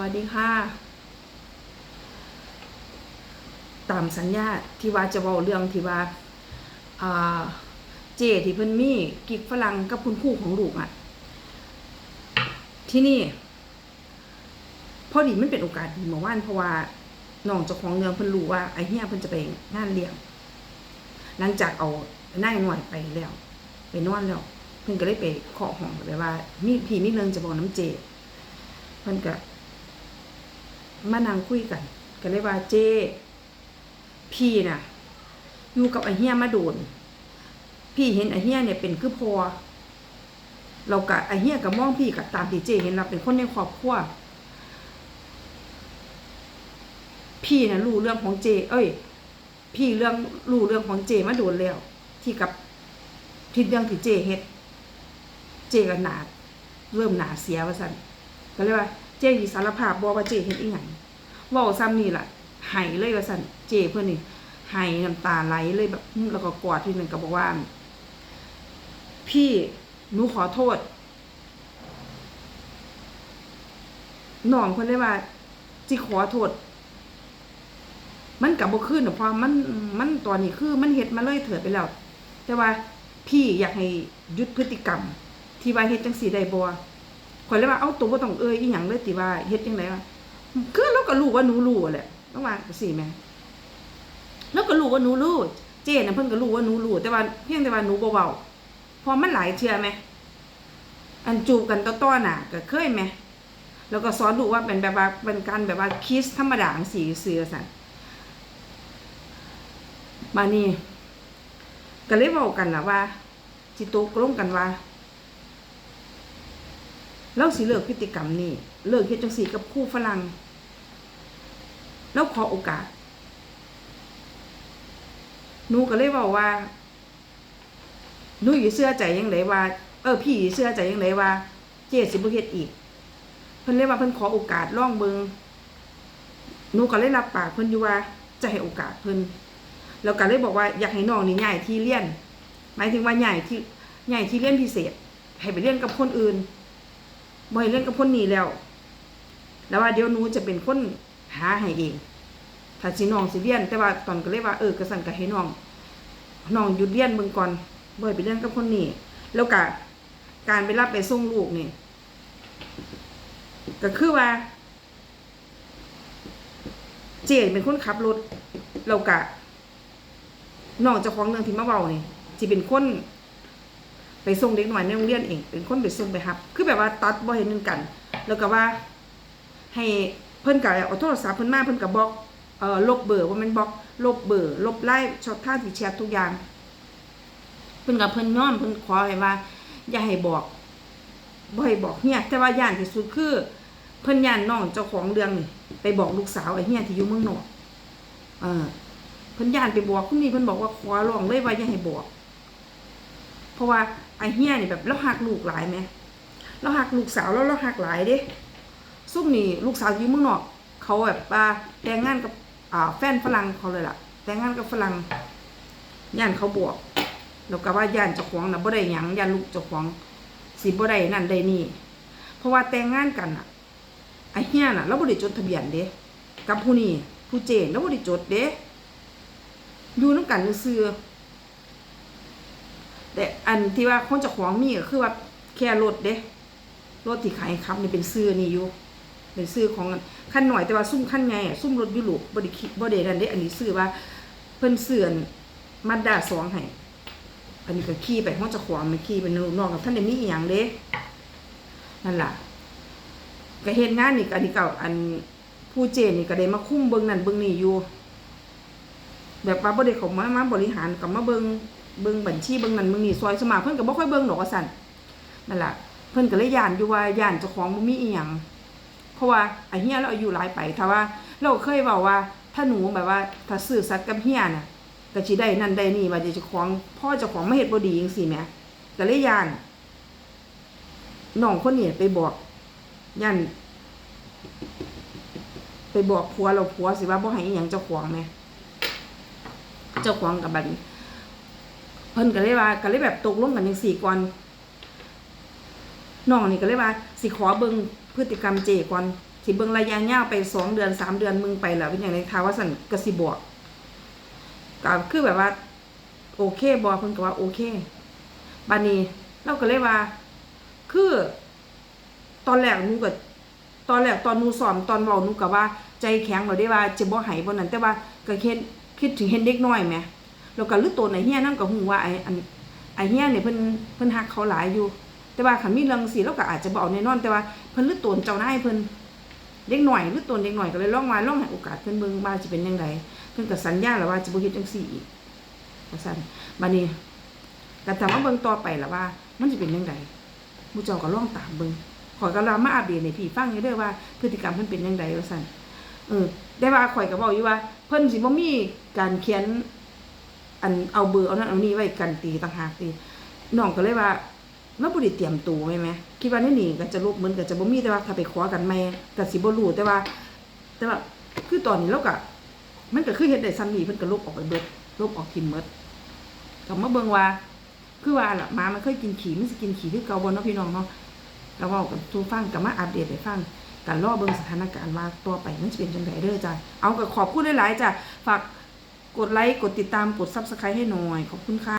วัสดีค่ะ ตามสัญญาที่ว่าจะเว้าเรื่องที่ว่าเจที่เพิ่นมีกิกฝรั่งกับคุณครูของลูกอะ ที่นี่ พอดีมันเป็นโอกาสดีเมื่อวานเพราะว่าน้องเจ้าของเมืองเพิ่นรู้ว่าไอ้เฮียเพิ่นจะไปงานเลี้ยง หลังจากเอานาหน่อยไปแล้ว ไปนอนแล้วเพิ่นก็เลยไปเคาะห้องไปว่า มีพี่มีเรื่องจะบอกน้ำเจเพิ่นก็ มานั่งคุยกันก็เลยว่าเจพี่น่ะ อยู่กับไอ้เฮียมาโดน พี่เห็นไอ้เฮียเนี่ยเป็นคือพอเรากะไอ้เฮียกับมองพี่กับตามที่เจเห็นเราเป็นคนในครอบครัวพี่น่ะรู้เรื่องของเจ เอ้ย พี่เรื่องรู้เรื่องของเจมาโดนแล้ว ที่กับที่เรื่องที่เจเฮ็ด เจก็หนาเริ่มหนาเสียว่าซั่นก็เลยว่า เจสิสารภาพบอกว่าเจเฮ็ดอีหยังว้าซ้ำนี่ล่ะไห้เลยว่าซั่นเจเพิ่อนนี่ไห้น้ำตาไหลเลยแบบแล้วก็กอดพี่หนึ่งก็บอกว่า พี่หนูขอโทษน้องเพิ่นเลยว่าสิขอโทษ มันกับบ่ขึ้นหรอกเพราะมันมันตอนนี้คือมันเฮ็ดมาเลยเถิดไปแล้ว แต่ว่าพี่อยากให้ยุดพฤติกรรม ที่ว่าเฮ็ดจังซี่ได้บ่ ข่อยเลยว่าเอาตัวบ่ต้องเอ่ยอีหยังเลยติว่าเฮ็ดจังไดวะคือเราก็รู้ว่าหนูรู้แหละต้องว่าจังซี่แหม่เราก็รู้ว่าหนูรู้เจน่ะเพิ่นก็รู้ว่าหนูรู้แต่ว่าเพียงแต่ว่าหนูบ่เว้าพอมันหลายเทื่อแหมอันจูบกันต่อๆหน้าก็เคยแหมแล้วก็สอนลูกว่าเป็นแบบว่าเป็นการแบบว่าคิสธรรมดาจังซี่ซื่อๆซั่นมานี่ก็เลยเว้ากันล่ะว่าสิตกลงกันว่า เราสิเลิกพฤติกรรมนี่เลิกเฮ็ดจังซี่กับคู่ฝรั่งแล้วขอโอกาสหนูก็เลยบอกว่าหนูอยู่เสื้อใจยังไงว่า เออพี่เสื้อใจยังไงว่า เจสิบ่เฮ็ดอีก เพิ่นเลยว่าเพิ่นขอโอกาสลองเบิงหนูก็เลยรับปากเพิ่นอยู่ว่าจะให้โอกาสเพิ่นแล้วก็เลยบอกว่าอยากให้น้องนี่ย้ายที่เรียน หมายถึงว่าย้ายที่ย้ายที่เรียนพิเศษ ให้ไปเรียนกับคนอื่น บ่ให้เล่นกับคนนี้แล้ว แล้วว่าเดี๋ยวหนูจะเป็นคนหาให้เองถ้าสิน้องสิเรียน แต่ว่าตอนก็เลยว่าเออกระสันก็ให้น้องน้องหยุดเรียนเบิ่งก่อนบ่ให้ไปเรียนกับคนนี้แล้วก็การไปรับไปส่งลูกนี่ก็คือว่า เจนเป็นคนขับรถแล้วก็น้องเจ้าของเรื่องที่มาเว้านี่สิเป็นคน ไปส่งเด็กหน่อยในโรงเรียนเองเป็นคนไปส่งไปครับ คือแบบว่าตัดบ่เห็นหนึงกัน แล้วก็ว่า ให้เพิ่นก็เอาโทรศัพท์เพิ่นมาเพิ่นก็บล็อกเอ่อลบเบอร์ว่ามันบล็อกลบเบอร์ลบไลน์ช็อตท่าที่แชททุกอย่าง เพิ่นก็เพิ่นย้อนเพิ่นขอให้ว่า อย่าให้บอกบ่ให้บอกเฮียแต่ว่าย่านที่สุดคือ เพิ่นย่านน้องเจ้าของเรื่องนี่ไปบอกลูกสาวไอ้เฮียที่อยู่เมืองนอกเออเพิ่นย่านไปบอกคนนี้เพิ่นบอกว่าขอร้องเลยว่าอย่าให้บอก เพราะว่าไอ้เฮียนี่แบบเราหักลูกหลายไหมเราหักลูกสาวแล้วเราหักหลายเด้ซุ่มนี่ลูกสาวอยู่เมืองนอก เขาแบบว่าแต่งงานกับแฟนฝรั่งเขาเลยล่ะ แต่งงานกับฝรั่งย่านเขาบวกแล้วก็ว่าย่านเจ้าของนะบ่ได้หยังย่านลูกเจ้าของสิบ่ได้นั่นได้นี่ เพราะว่าแต่งงานกันน่ะไอ้เฮียน่ะเราบ่ได้จดทะเบียนเด้กับผู้นี้ผู้เจนเราบ่ได้จดเด้อยู่น้ำกันซื่อ แต่อันที่ว่าคนจะของมีก็คือว่าแค่รถเด้รถที่ขายครับนี่เป็นซื้อนี่อยู่เป็นซื้อของขั้นหน่อยแต่ว่าซุ่มขั้นใหญ่ะซุ่มรถยุโรปบ่ได้คิดบ่ได้นั่นเด้อันนี้ซื้อว่าเพิ่นซื้อนมาด้าสองให้อันนี้ก็ขี่ไปห้องจ้าของมันขี่เป็นลูกน้องกับท่านได้มีอีหยังเด้นั่นล่ะก็เฮ็ดงานนี่ก็อันนี้เก็อันผู้เจนนี่ก็ได้มาคุ้มเบิ่งนั่นเบิ่งนี่อยู่ แบบว่าบ่ได้เขามามาบริหารกับมาเบิ้ง เบิงบัญชีเบิงนั่นเบิงนี่ซอยสมาเพิ่นก็บ่ค่อยเบิงดอกว่าซั่นนั่นล่ะเพิ่นก็เลยย่านอยู่ว่าย่านเจ้าของบ่มีอีหยังเพราะว่าไอ้เฮียเราอายุหลายไปถ้าว่า เราเคยเว้าว่าถ้าหนูแบบว่าถ้าซื่อสัตย์กับเฮียน่ะก็สิได้นั่นได้นี่ว่าเจ้าของพ่อเจ้าของไมาเฮ็ดบ่ดีจังซี่แหมก็เลยย่านน้องคนนี้ไปบอกย่านไปบอกผัวเราผัวสิว่าบ่ให้อีหยังเจ้าของแหมเจ้าของกับบัดนี้ เพิ่นก็เลยว่าก็เลยแบบตกลงกันจังสี่ก่อนน้องนี่ก็เลยว่า สิขอเบิ่งพฤติกรรมเจก่อนสิเบิ่งระยะยาวไปสองเดือนสามเดือนมึงไปแล้วเป็นอย่างไรทาว่าสันก็สิบอกก็คือแบบว่า โอเคบอเพิ่นก็ว่าโอเคบานีเราก็เลยว่า คือ ตอนแรกหนูก็ตอนแรกตอนหนูสอนตอนเว้าหนูก็ว่า ใจแข็งเราได้ว่าจะบ่ให้บ่นั้น แต่ว่าก็คิดคิดถึงเห็นเด็กน้อยแหม แล้วก็ลึกตัวไหนเฮียนำก็ฮู้ว่าไอ้อันไอ้เฮียเนี่ยเพิ่นเพิ่นฮักเขาหลายอยู่ แต่ว่าคันมีเรื่องสิเราก็อาจจะบ่เอาแน่นอน แต่ว่าเพิ่นลึกตัวเจ้านายเพิ่นเด็กหน้อยลึกตัวเด็กหน้อยก็เลยลองมาลองให้โอกาสเพิ่นเบิ่งว่าสิเป็นจังไดเพิ่นก็สัญญาแล้วว่าจะบ่เฮ็ดจังซี่อีกว่าซั่นบัดนี้ก็ถามว่าเบิ่งต่อไปล่ะว่า มันสิเป็นจังไดหมู่เจ้าก็ลองตามเบิ่งข่อยก็ลามาอัปเดตให้พี่ฟังอยู่เด้อว่าพฤติกรรมเพิ่นเป็นจังไดว่าซั่นเออได้ว่าข่อยก็บอกอยู่ว่า เพิ่นสิบ่มีการเขียน อันเอาเบอร์เอานั้นเอานี้ไว้กันตีต่างหากตีน้องก็เลยว่ามันบ่ได้เตรียมตัวไว้ไหมคิดว่าในนี่ก็จะลบเหมือนก็จะบ่มีแต่ว่าถ้าไปขอกันใหม่ก็สิบ่รู้แต่ว่า แต่ว่าคือตอนนี้เราก็มันก็คือเฮ็ดได้ซ้ำนี่เพิ่นก็ลบออกไปเบิดลบออกทิมหมดก็มาเบิ่งว่า คือว่าล่ะหมามันเคยกินขี้มันสิกินขี้คือเก่าบ่เนาะพี่น้องเนาะก็เว้ากันสู่ฟังก็มาอัปเดตให้ฟังการรอเบิ่งสถานการณ์ว่าต่อไปมันจะเป็นจังไดเด้อจ้ะเอาก็ขอบคุณหลายๆจ้ะฝาก กดไลค์ กดติดตาม กด Subscribe ให้หน่อย ขอบคุณค่ะ